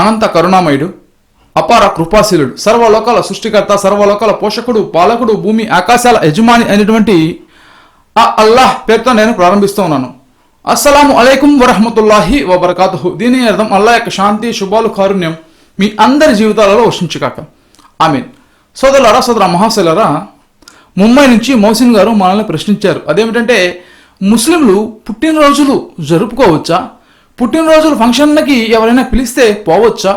అనంత కరుణామయుడు అపార కృపాశీలుడు సర్వలోకాల సృష్టికర్త సర్వలోకాల పోషకుడు పాలకుడు భూమి ఆకాశాల యజమాని అయినటువంటి ఆ అల్లాహ్ పేరుతో నేను ప్రారంభిస్తూ ఉన్నాను. అస్సలాము అలైకుం వరహమతుల్లాహి వబర్కాతుహు. దీని అర్థం అల్లాహ్ యొక్క శాంతి శుభాలు కారుణ్యం మీ అందరి జీవితాలలో వర్షించుకాక ఆమెన్. సోదరులారా సోదర మహాశైలరా ముంబై నుంచి మోసిన్ గారు మనల్ని ప్రశ్నించారు. అదేమిటంటే ముస్లింలు పుట్టినరోజులు జరుపుకోవచ్చా? పుట్టినరోజుల ఫంక్షన్లకి ఎవరైనా పిలిస్తే పోవచ్చా?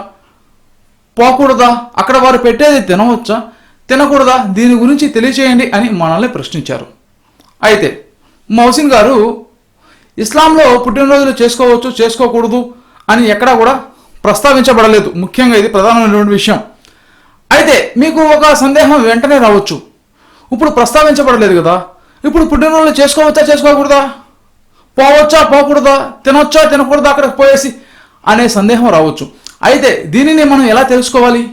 పోకూడదా? అక్కడ వారు పెట్టేది తినవచ్చా? తినకూడదా? దీని గురించి తెలియచేయండి అని మనల్ని ప్రశ్నించారు. అయితే మౌసిన్ గారు ఇస్లాంలో పుట్టినరోజులు చేసుకోవచ్చు చేసుకోకూడదు అని ఎక్కడా కూడా ప్రస్తావించబడలేదు. ముఖ్యంగా ఇది ప్రధానమైనటువంటి విషయం. అయితే మీకు ఒక సందేహం వెంటనే రావచ్చు. ఇప్పుడు ప్రస్తావించబడలేదు కదా. ఇప్పుడు పుట్టినరోజులు చేసుకోవచ్చా చేసుకోకూడదా? పోవచ్చా? పోకూడదా? తినొచ్చా? తినకూడదా? అక్కడికి పోయేసి అనే సందేహం రావచ్చు. అయితే దీనిని మనం ఎలా తెలుసుకోవాలి?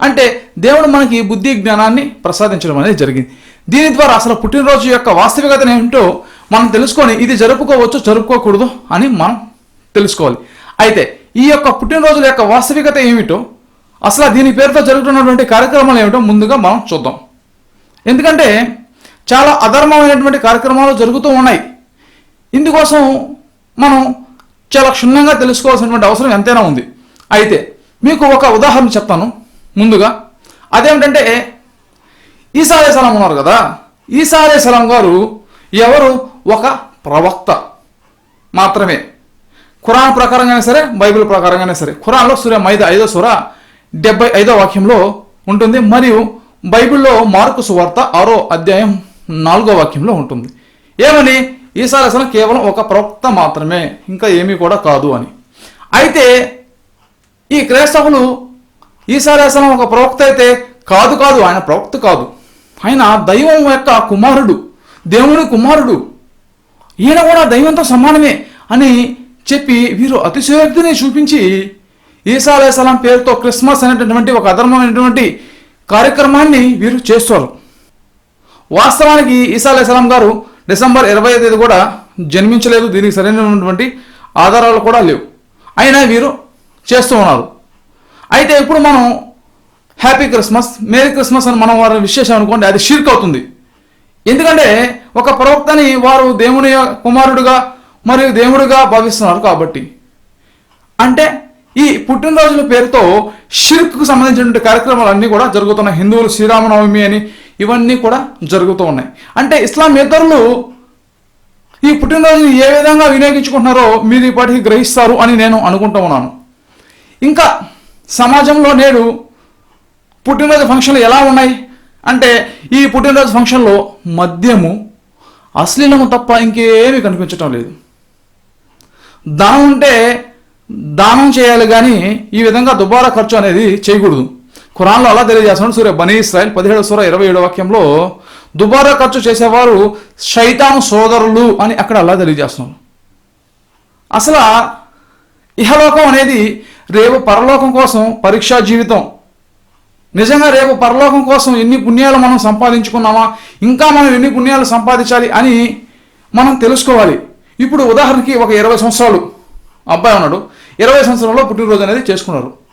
అంటే దేవుడు మనకి బుద్ధి జ్ఞానాన్ని ప్రసాదించడం అనేది జరిగింది. దీని ద్వారా అసలు పుట్టినరోజు యొక్క వాస్తవికత ఏమిటో మనం తెలుసుకొని ఇది జరుపుకోవచ్చు జరుపుకోకూడదు అని మనం తెలుసుకోవాలి. అయితే ఈ యొక్క పుట్టినరోజుల యొక్క వాస్తవికత ఏమిటో అసలు దీని పేరుతో జరుగుతున్నటువంటి కార్యక్రమాలు ఏమిటో ముందుగా మనం చూద్దాం. ఎందుకంటే చాలా అధర్మమైనటువంటి కార్యక్రమాలు జరుగుతూ ఉన్నాయి. ఇందుకోసం మనం చాలా క్షుణ్ణంగా తెలుసుకోవాల్సినటువంటి అవసరం ఎంతైనా ఉంది. అయితే మీకు ఒక ఉదాహరణ చెప్తాను ముందుగా. అదేమిటంటే ఈసారే సలం ఉన్నారు కదా. ఈసారే సలం గారు ఎవరు? ఒక ప్రవక్త మాత్రమే. ఖురాన్ ప్రకారంగానే సరే బైబిల్ ప్రకారంగానే సరే. ఖురాన్లో సూర్య మైద ఐదో సూర డెబ్బై ఐదో వాక్యంలో ఉంటుంది. మరియు బైబిల్లో మార్కు సువార్త ఆరో అధ్యాయం నాలుగో వాక్యంలో ఉంటుంది. ఏమని? ఈసా అసలు కేవలం ఒక ప్రవక్త మాత్రమే ఇంకా ఏమీ కూడా కాదు అని. అయితే ఈ క్రైస్తవులు ఈసారి అసలు ఒక ప్రవక్త అయితే కాదు కాదు ఆయన ప్రవక్త కాదు. ఆయన దైవం యొక్క కుమారుడు దేవుని కుమారుడు. ఈయన కూడా దైవంతో సమానమే అని చెప్పి వీరు అతిశయోక్తిని చూపించి ఈసా అలైహిస్సలాం పేరుతో క్రిస్మస్ అనేటటువంటి ఒక అధర్మమైనటువంటి కార్యక్రమాన్ని వీరు చేస్తారు. వాస్తవానికి ఈసా అలైహిస్సలాం గారు డిసెంబర్ ఇరవై తేదీ కూడా జన్మించలేదు. దీనికి సరైనటువంటి ఆధారాలు కూడా లేవు. అయినా వీరు చేస్తూ ఉన్నారు. అయితే ఇప్పుడు మనం హ్యాపీ క్రిస్మస్ మేరీ క్రిస్మస్ అని మనం వారిని విశేషం అనుకోండి అది షిర్క్ అవుతుంది. ఎందుకంటే ఒక ప్రవక్తని వారు దేవుని కుమారుడుగా మరియు దేవుడిగా భావిస్తున్నారు కాబట్టి. అంటే ఈ పుట్టినరోజుల పేరుతో షిర్క్కు సంబంధించినటువంటి కార్యక్రమాలన్నీ కూడా జరుగుతున్న హిందువులు శ్రీరామనవమి అని ఇవన్నీ కూడా జరుగుతూ ఉన్నాయి. అంటే ఇస్లామేతరులు ఈ పుట్టినరోజుని ఏ విధంగా వినియోగించుకుంటున్నారో మీరు ఇప్పటికీ గ్రహిస్తారు అని నేను అనుకుంటూ ఉన్నాను. ఇంకా సమాజంలో నేడు పుట్టినరోజు ఫంక్షన్లు ఎలా ఉన్నాయి? అంటే ఈ పుట్టినరోజు ఫంక్షన్లో మద్యము అశ్లీలము తప్ప ఇంకేమీ కనిపించటం లేదు. దానం ఉంటే దానం చేయాలి కానీ ఈ విధంగా దుబారా ఖర్చు అనేది చేయకూడదు. ఖురాన్లో అలా తెలియజేస్తున్నాడు సూర్య బనీ ఇస్రాయల్ పదిహేడు సూర ఇరవై ఏడు వాక్యంలో దుబారా ఖర్చు చేసేవారు శైతాను సోదరులు అని అక్కడ అలా తెలియజేస్తున్నారు అసలు ఇహలోకం అనేది రేపు పరలోకం కోసం పరీక్షా జీవితం. నిజంగా రేపు పరలోకం కోసం ఎన్ని పుణ్యాలు మనం సంపాదించుకున్నామా ఇంకా మనం ఎన్ని పుణ్యాలు సంపాదించాలి అని మనం తెలుసుకోవాలి. ఇప్పుడు ఉదాహరణకి ఒక ఇరవై సంవత్సరాలు అబ్బాయి ఉన్నాడు. ఇరవై సంవత్సరంలో పుట్టినరోజు అనేది చేసుకున్నారు.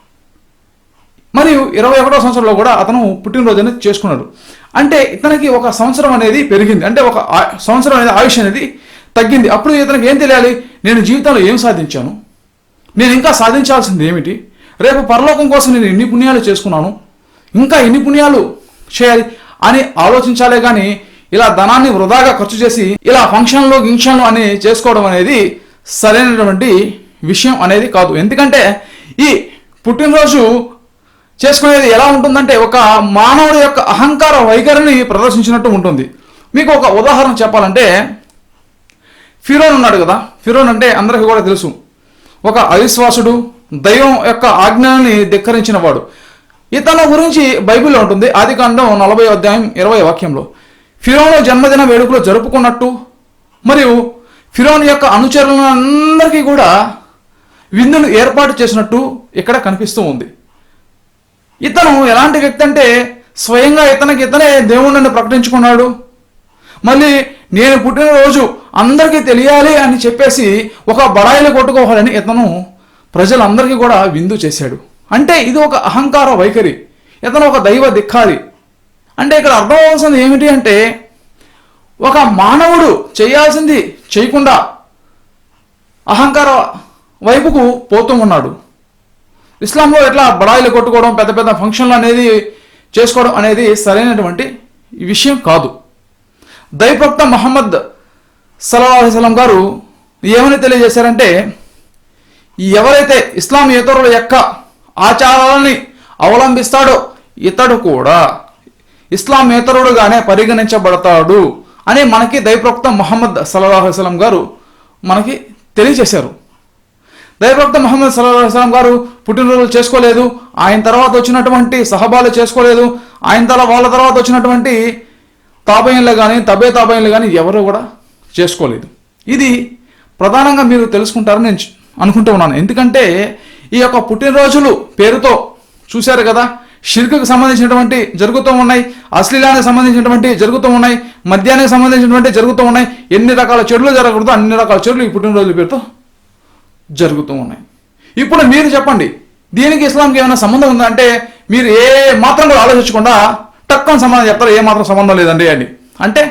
మరియు ఇరవై ఒకటో సంవత్సరంలో కూడా అతను పుట్టినరోజు అనేది చేసుకున్నాడు. అంటే ఇతనికి ఒక సంవత్సరం అనేది పెరిగింది. అంటే ఒక సంవత్సరం అనేది ఆయుష్ అనేది తగ్గింది. అప్పుడు ఇతనికి ఏం తెలియాలి? నేను జీవితంలో ఏం సాధించాను? నేను ఇంకా సాధించాల్సింది ఏమిటి? రేపు పరలోకం కోసం నేను ఎన్ని పుణ్యాలు చేసుకున్నాను? ఇంకా ఎన్ని పుణ్యాలు చేయాలి అని ఆలోచించాలే కానీ ఇలా ధనాన్ని వృధాగా ఖర్చు చేసి ఇలా ఫంక్షన్లు గింక్షన్లు అని చేసుకోవడం అనేది సరైనటువంటి విషయం అనేది కాదు. ఎందుకంటే ఈ పుట్టినరోజు చేసుకునేది ఎలా ఉంటుందంటే ఒక మానవుడి యొక్క అహంకార వైఖరిని ప్రదర్శించినట్టు ఉంటుంది. మీకు ఒక ఉదాహరణ చెప్పాలంటే ఫిరోన్ ఉన్నాడు కదా. ఫిరోన్ అంటే అందరికీ కూడా తెలుసు. ఒక అవిశ్వాసుడు దైవం యొక్క ఆజ్ఞాన్ని ధిక్కరించిన వాడు ఇతను గురించి బైబిల్లో ఉంటుంది. ఆది కాండం నలభై అధ్యాయం ఇరవై వాక్యంలో. ఫిరోను జన్మదిన వేడుకలు జరుపుకున్నట్టు మరియు ఫిరోన్ యొక్క అనుచరులందరికీ కూడా విందును ఏర్పాటు చేసినట్టు ఇక్కడ కనిపిస్తూ ఉంది. ఇతను ఎలాంటి వ్యక్తి అంటే స్వయంగా ఇతనికి ఇతనే దేవుణ్ణి ప్రకటించుకున్నాడు. మళ్ళీ నేను పుట్టినరోజు అందరికీ తెలియాలి అని చెప్పేసి ఒక బడాయిలు కొట్టుకోవాలని ఇతను ప్రజలందరికీ కూడా విందు చేశాడు. అంటే ఇది ఒక అహంకార వైఖరి. ఇతను ఒక దైవ దిక్కాలి అంటే ఇక్కడ అర్థం అవ్వాల్సింది ఏమిటి అంటే ఒక మానవుడు చేయాల్సింది చేయకుండా అహంకార వైపుకు పోతూ ఉన్నాడు. ఇస్లాంలో ఎట్లా బడాయిలు కొట్టుకోవడం పెద్ద పెద్ద ఫంక్షన్లు అనేది చేసుకోవడం అనేది సరైనటువంటి విషయం కాదు. దైవప్రక్త మహమ్మద్ సల్లాహు గారు ఏమని తెలియజేశారంటే ఎవరైతే ఇస్లాం ఇతరుల యొక్క ఆచారాలని అవలంబిస్తాడో ఇతడు కూడా ఇస్లామేతరుడుగానే పరిగణించబడతాడు అని మనకి దైవప్రక్త మహమ్మద్ సల్లాహు గారు మనకి తెలియజేశారు. దైవప్రక్త మహమ్మద్ సల్లాహం గారు పుట్టినరోజులు చేసుకోలేదు. ఆయన తర్వాత వచ్చినటువంటి సహబాలు చేసుకోలేదు. ఆయన తల వాళ్ళ తర్వాత వచ్చినటువంటి తాబయ్యలు కానీ తబే తాబయ్యలు కానీ ఎవరు కూడా చేసుకోలేదు. ఇది ప్రధానంగా మీరు తెలుసుకుంటారని నేను అనుకుంటూ ఉన్నాను. ఎందుకంటే ఈ యొక్క పుట్టినరోజులు పేరుతో చూశారు కదా షిర్కుకు సంబంధించినటువంటి జరుగుతూ ఉన్నాయి అశ్లీలానికి సంబంధించినటువంటి జరుగుతూ ఉన్నాయి మద్యానికి సంబంధించినటువంటి జరుగుతూ ఉన్నాయి. ఎన్ని రకాల చెడులు జరగకూడదు అన్ని రకాల చెడులు ఈ పుట్టినరోజుల పేరుతో జరుగుతూ ఉన్నాయి. ఇప్పుడు మీరు చెప్పండి దీనికి ఇస్లాంకి ఏమైనా సంబంధం ఉందా? అంటే మీరు ఏ మాత్రం కూడా ఆలోచించకుండా టక్కని సంబంధం చెప్తారు ఏ మాత్రం సంబంధం లేదండి అని అంటే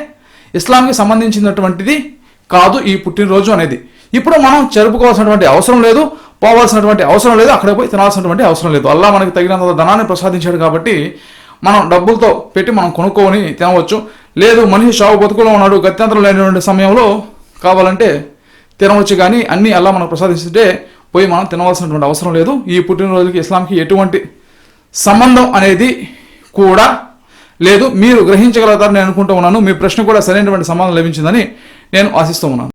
ఇస్లాంకి సంబంధించినటువంటిది కాదు ఈ పుట్టినరోజు అనేది. ఇప్పుడు మనం జరుపుకోవాల్సినటువంటి అవసరం లేదు పోవాల్సినటువంటి అవసరం లేదు అక్కడ పోయి తినాల్సినటువంటి అవసరం లేదు. అల్లా మనకి తగినంత ధనాన్ని ప్రసాదించాడు కాబట్టి మనం డబ్బులతో పెట్టి మనం కొనుక్కొని తినవచ్చు. లేదు మనిషి షావు బతుకులో ఉన్నాడు గత్యంతరం లేనటువంటి సమయంలో కావాలంటే తినవచ్చు కానీ అన్నీ అల్లా మనకు ప్రసాదిస్తుంటే పోయి మనం తినవలసినటువంటి అవసరం లేదు. ఈ పుట్టినరోజుకి ఇస్లాంకి ఎటువంటి సంబంధం అనేది కూడా లేదు. మీరు గ్రహించగలుగుతారని నేను అనుకుంటూ ఉన్నాను. మీ ప్రశ్న కూడా సరైనటువంటి సమాధానం లభించిందని నేను ఆశిస్తూ ఉన్నాను.